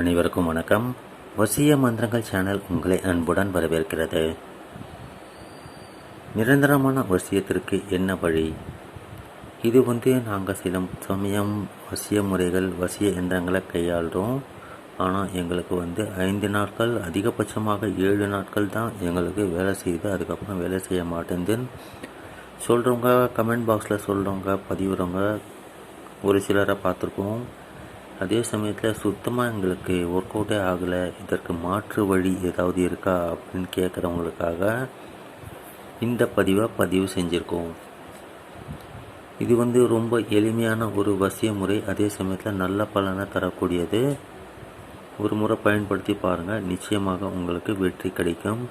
அனைவருக்கும் வணக்கம். வசிய மந்திரங்கள் சேனல் உங்களை அன்புடன் வரவேற்கிறது. நிரந்தரமான வசியத்திற்கு என்ன வழி? இது வந்து நாங்கள் சில சமயம் வசிய முறைகள் வசிய எந்திரங்களை கையாளுறோம். ஆனால் எங்களுக்கு வந்து ஐந்து நாட்கள் அதிகபட்சமாக ஏழு நாட்கள் தான் எங்களுக்கு வேலை செய்யுது அதுக்கப்புறம் வேலை செய்ய மாட்டேங்குதுன்னு சொல்கிறவங்க கமெண்ட் பாக்ஸில் சொல்கிறவங்க பதிவுறவங்க ஒரு சிலரை பார்த்துருக்கோம் அதே சமயத்தில் சுத்தமாக எங்களுக்கு ஒர்க் அவுட்டே ஆகலை. இதற்கு மாற்று வழி ஏதாவது இருக்கா அப்படின்னு கேட்குறவங்களுக்காக இந்த பதிவை பதிவு செஞ்சுருக்கோம். இது வந்து ரொம்ப எளிமையான ஒரு வசிய முறை. அதே சமயத்தில் நல்ல பலனை தரக்கூடியது. ஒரு முறை பயன்படுத்தி பாருங்கள் நிச்சயமாக உங்களுக்கு வெற்றி கிடைக்கும்.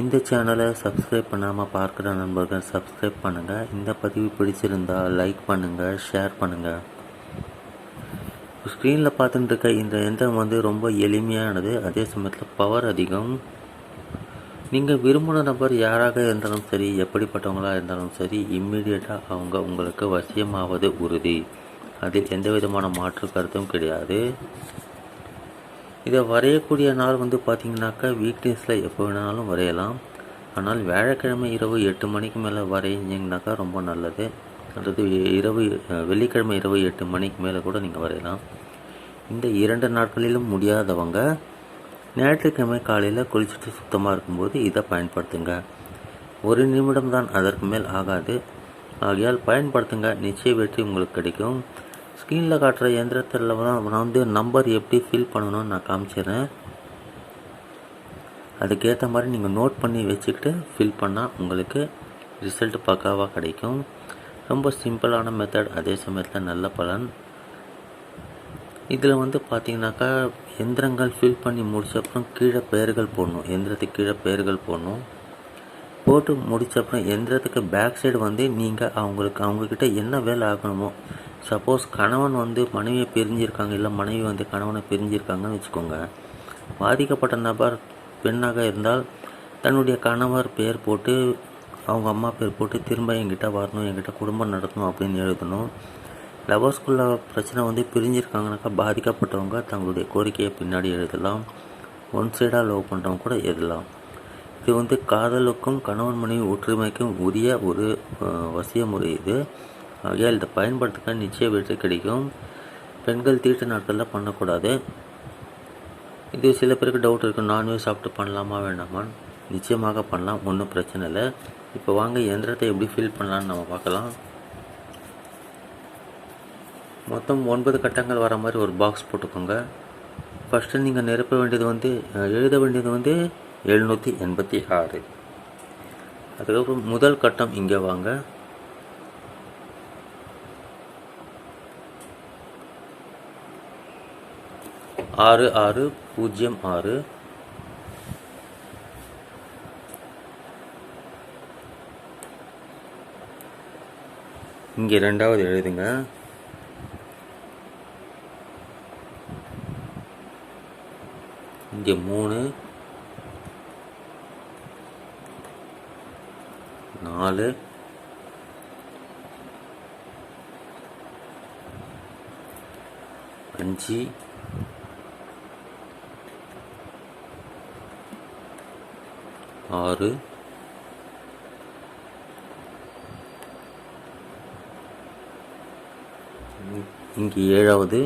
இந்த சேனலை சப்ஸ்கிரைப் பண்ணாமல் பார்க்குற நண்பர்கள் சப்ஸ்கிரைப் பண்ணுங்கள் இந்த பதிவு பிடிச்சிருந்தால் லைக் பண்ணுங்கள் ஷேர் பண்ணுங்கள் ஸ்க்ரீனில் பார்த்துட்டு இருக்க இந்த எந்திரம் வந்து ரொம்ப எளிமையானது அதே சமயத்தில் பவர் அதிகம். நீங்கள் விரும்பின நபர் யாராக இருந்தாலும் சரி எப்படிப்பட்டவங்களாக இருந்தாலும் சரி இம்மிடியட்டாக அவங்க உங்களுக்கு வசியமாவது உறுதி. அதில் எந்த விதமான மாற்று கருத்தும் கிடையாது. இதை வரையக்கூடிய நாள் வந்து பார்த்தீங்கன்னாக்கா வீக்டேஸில் எப்போ வேணாலும் வரையலாம். ஆனால் வியாழக்கிழமை இரவு எட்டு மணிக்கு மேலே வரைஞ்சிங்கனாக்கா ரொம்ப நல்லது. அல்லது இரவு வெள்ளிக்கிழமை இரவு எட்டு மணிக்கு மேலே கூட நீங்கள் வரையலாம் இந்த இரண்டு நாட்களிலும் முடியாதவங்க ஞாயிற்றுக்கிழமை காலையில் குளிச்சுட்டு சுத்தமாக இருக்கும்போது இதை பயன்படுத்துங்க. ஒரு நிமிடம் தான் அதற்கு மேல் ஆகாது. ஆகையால் பயன்படுத்துங்க. நிச்சய வெற்றி உங்களுக்கு கிடைக்கும். ஸ்க்ரீனில் காட்டுற எந்திரத்தில் நான் வந்து நம்பர் எப்படி ஃபில் பண்ணணும்னு நான் காமிச்சிடுறேன். அதுக்கேற்ற மாதிரி நீங்கள் நோட் பண்ணி வச்சுக்கிட்டு ஃபில் பண்ணால் உங்களுக்கு ரிசல்ட் பக்காவாக கிடைக்கும். ரொம்ப சிம்பிளான மெத்தட் அதே சமயத்தில் நல்ல பலன். இதில் வந்து பார்த்தீங்கன்னாக்கா எந்திரங்கள் ஃபில் பண்ணி முடிச்சப்புறம் கீழே பெயர்கள் போடணும். எந்திரத்துக்கு கீழே பெயர்கள் போடணும். போட்டு முடிச்சப்புறம் எந்திரத்துக்கு பேக் சைடு வந்து நீங்கள் அவங்களுக்கு அவங்கக்கிட்ட என்ன வேலை ஆகணுமோ சப்போஸ் கணவன் வந்து மனைவியை பிரிஞ்சிருக்காங்க இல்லை மனைவி வந்து கணவனை பிரிஞ்சிருக்காங்கன்னு வச்சுக்கோங்க. பாதிக்கப்பட்ட நபர் பெண்ணாக இருந்தால் தன்னுடைய கணவர் பெயர் போட்டு அவங்க அம்மா பேர் போட்டு திரும்ப என்கிட்ட வரணும் என்கிட்ட குடும்பம் நடத்தணும் அப்படின்னு எழுதணும். லவர்ஸ்குள்ள பிரச்சனை வந்து பிரிஞ்சிருக்காங்கனாக்கா பாதிக்கப்பட்டவங்க தங்களுடைய கோரிக்கையை பின்னாடி எழுதலாம். ஒன் சைடாக லவ் பண்ணுறவங்க கூட எழுதலாம். இது வந்து காதலுக்கும் கணவன் மனைவி ஒற்றுமைக்கும் உரிய ஒரு வசிய முறை இது. ஆகையால் இதை பயன்படுத்துக்க நிச்சய வெற்றி கிடைக்கும். பெண்கள் தீட்டு நாட்களில் பண்ணக்கூடாது. இது சில பேருக்கு டவுட் இருக்குது நான்வெஜ் சாப்பிட்டு பண்ணலாமா வேண்டாமான்னு நிச்சயமாக பண்ணலாம். ஒன்றும் பிரச்சனை இல்லை. இப்போ வாங்க எந்திரத்தை எப்படி ஃபில் பண்ணலான்னு நம்ம பார்க்கலாம். மொத்தம் ஒன்பது கட்டங்கள் வர மாதிரி ஒரு பாக்ஸ் போட்டுக்கோங்க. ஃபஸ்ட்டு நீங்கள் நிரப்ப வேண்டியது வந்து எழுத வேண்டியது வந்து எழுநூற்றி எண்பத்தி ஆறு. அதுக்கப்புறம் முதல் கட்டம் இங்கே வாங்க. ஆறு ஆறு பூஜ்ஜியம் ஆறு. இங்கே ரெண்டாவது எழுதுங்க. இங்கே மூணு நாலு அஞ்சு ஆறு இங்கே ஏழாவது.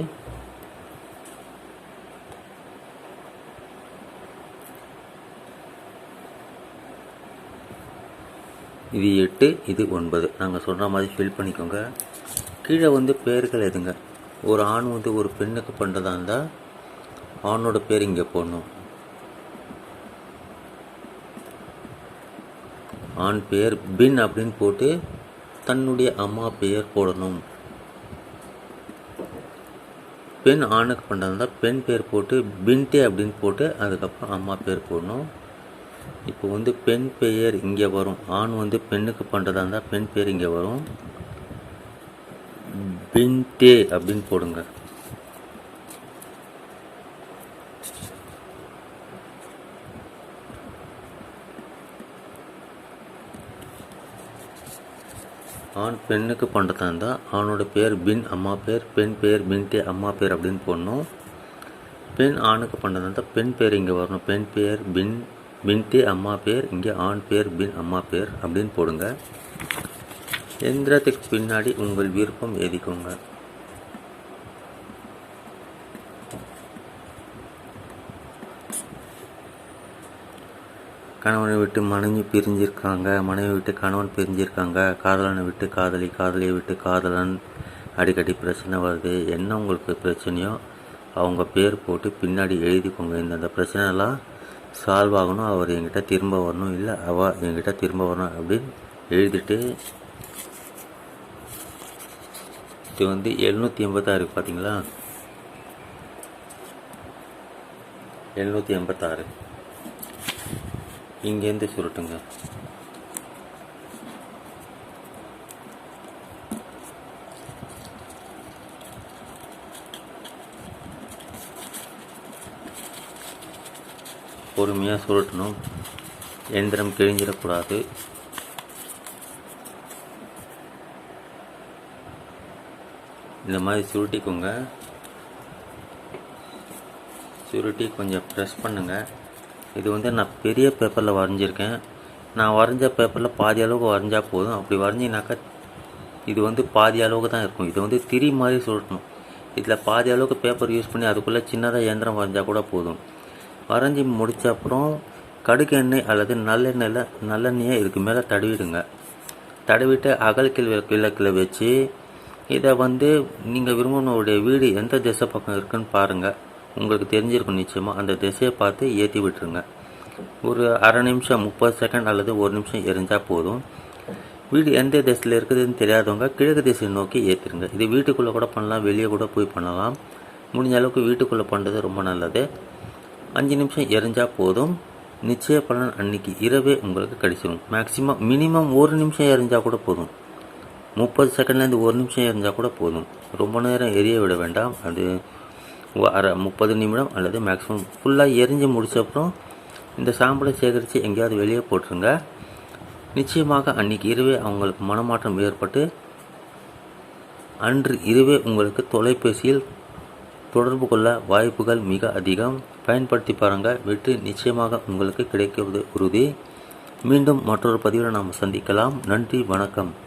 இது எட்டு இது ஒன்பது. நாங்கள் சொல்கிற மாதிரி ஃபில் பண்ணிக்கோங்க. கீழே வந்து பேர்கள் எதுங்க? ஒரு ஆண் வந்து ஒரு பெண்ணுக்கு பண்ணுறதா இருந்தால் ஆணோட பேர் இங்கே போடணும். ஆண் பெயர் பின் அப்படின்னு போட்டு தன்னுடைய அம்மா பெயர் போடணும். பெண் ஆணுக்கு பண்ணுறதா பெண் பேர் போட்டு பின்டே அப்படின்னு போட்டு அதுக்கப்புறம் அம்மா பேர் போடணும். இப்போ வந்து பெண் பெயர் இங்கே வரும். ஆண் வந்து பெண்ணுக்கு பண்ணுறதா இருந்தால் பெண் பேர் இங்கே வரும். பின்டே அப்படின்னு போடுங்க. ஆண் பெண்ணுக்கு பண்ணுறதா இருந்தால் ஆணோட பேர் பின் அம்மா பேர் பெண் பேர் பின்டே அம்மா பேர் அப்படின்னு போடணும். பெண் ஆணுக்கு பண்ணுறதா பெண் பேர் இங்கே வரணும். பெண் பேர் பின் பின்ட்டு அம்மா பேர் இங்கே ஆண் பேர் பின் அம்மா பேர் அப்படின்னு போடுங்க. எந்திரத்துக்கு பின்னாடி உங்கள் விருப்பம் எதிக்குங்க கணவனை விட்டு மனைவி பிரிஞ்சிருக்காங்க மனைவி விட்டு கணவன் பிரிஞ்சிருக்காங்க காதலனை விட்டு காதலி காதலியை விட்டு காதலன் அடிக்கடி பிரச்சனை வருது. என்ன உங்களுக்கு பிரச்சனையோ அவங்க பேர் போட்டு பின்னாடி எழுதிக்கோங்க. இந்தந்த பிரச்சனைலாம் சால்வ் ஆகணும். அவர் என்கிட்ட திரும்ப வரணும். இல்லை அவ என்கிட்ட திரும்ப வரணும் அப்படின்னு எழுதிட்டு இது வந்து எழுநூற்றி எண்பத்தாறு பார்த்தீங்களா? எழுநூற்றி எண்பத்தாறு. இங்கேருந்து சுருட்டுங்க. பொறுமையாக சுருட்டணும். எந்திரம் கிழிஞ்சிடக்கூடாது. இந்த மாதிரி சுருட்டிக்கோங்க. சுருட்டி கொஞ்சம் ப்ரெஸ் பண்ணுங்கள் இது வந்து நான் பெரிய பேப்பரில் வரைஞ்சிருக்கேன். நான் வரைஞ்ச பேப்பரில் பாதி அளவுக்கு வரைஞ்சா போதும். அப்படி வரைஞ்சினாக்கா இது வந்து பாதி அளவுக்கு தான் இருக்கும். இது வந்து திரி மாதிரி சுருட்டணும் இதில் பாதி அளவுக்கு பேப்பர் யூஸ் பண்ணி அதுக்குள்ளே சின்னதாக இயந்திரம் வரைஞ்சால் கூட போதும். வரைஞ்சி முடித்த அப்புறம் கடுகு எண்ணெய் அல்லது நல்லெண்ணெயில் நல்லெண்ணெயை இதுக்கு மேலே தடவிடுங்க. தடவிட்டு அகல்கில் விளக்கில் வச்சு இதை வந்து நீங்கள் விரும்பினுடைய வீடு எந்த திசை பக்கம் இருக்குன்னு பாருங்கள் உங்களுக்கு தெரிஞ்சிருக்கும் நிச்சயமாக அந்த திசையை பார்த்து ஏற்றி விட்டுருங்க. ஒரு அரை நிமிஷம் முப்பது செகண்ட் அல்லது ஒரு நிமிஷம் எரிஞ்சால் போதும். வீடு எந்த திசையில் இருக்குதுன்னு தெரியாதவங்க கிழக்கு திசையை நோக்கி ஏற்றிருங்க இது வீட்டுக்குள்ளே கூட பண்ணலாம் வெளியே கூட போய் பண்ணலாம். முடிஞ்ச அளவுக்கு வீட்டுக்குள்ளே பண்ணுறது ரொம்ப நல்லது. அஞ்சு நிமிஷம் எரிஞ்சால் போதும். நிச்சய பலன் அன்னைக்கு இரவே உங்களுக்கு கிடைச்சிடும் மேக்ஸிமம் மினிமம் ஒரு நிமிஷம் எரிஞ்சால் கூட போதும். முப்பது செகண்ட்லேருந்து ஒரு நிமிஷம் எரிஞ்சால் கூட போதும். ரொம்ப நேரம் எரிய விட வேண்டாம். அது அரை முப்பது நிமிடம் அல்லது மேக்ஸிமம் ஃபுல்லாக எரிஞ்சு முடிச்சப்புறம் இந்த சாம்பலை சேகரித்து எங்கேயாவது வெளியே போட்டுருங்க. நிச்சயமாக அன்னைக்கு இரவே அவங்களுக்கு மனமாற்றம் ஏற்பட்டு அன்று இரவே உங்களுக்கு தொலைபேசியில் தொடர்பு கொள்ள வாய்ப்புகள் மிக அதிகம். பயன்படுத்தி பாருங்கள் வெற்றி நிச்சயமாக உங்களுக்கு கிடைக்குவது உறுதி. மீண்டும் மற்றொரு பதிவில் நாம் சந்திக்கலாம். நன்றி வணக்கம்.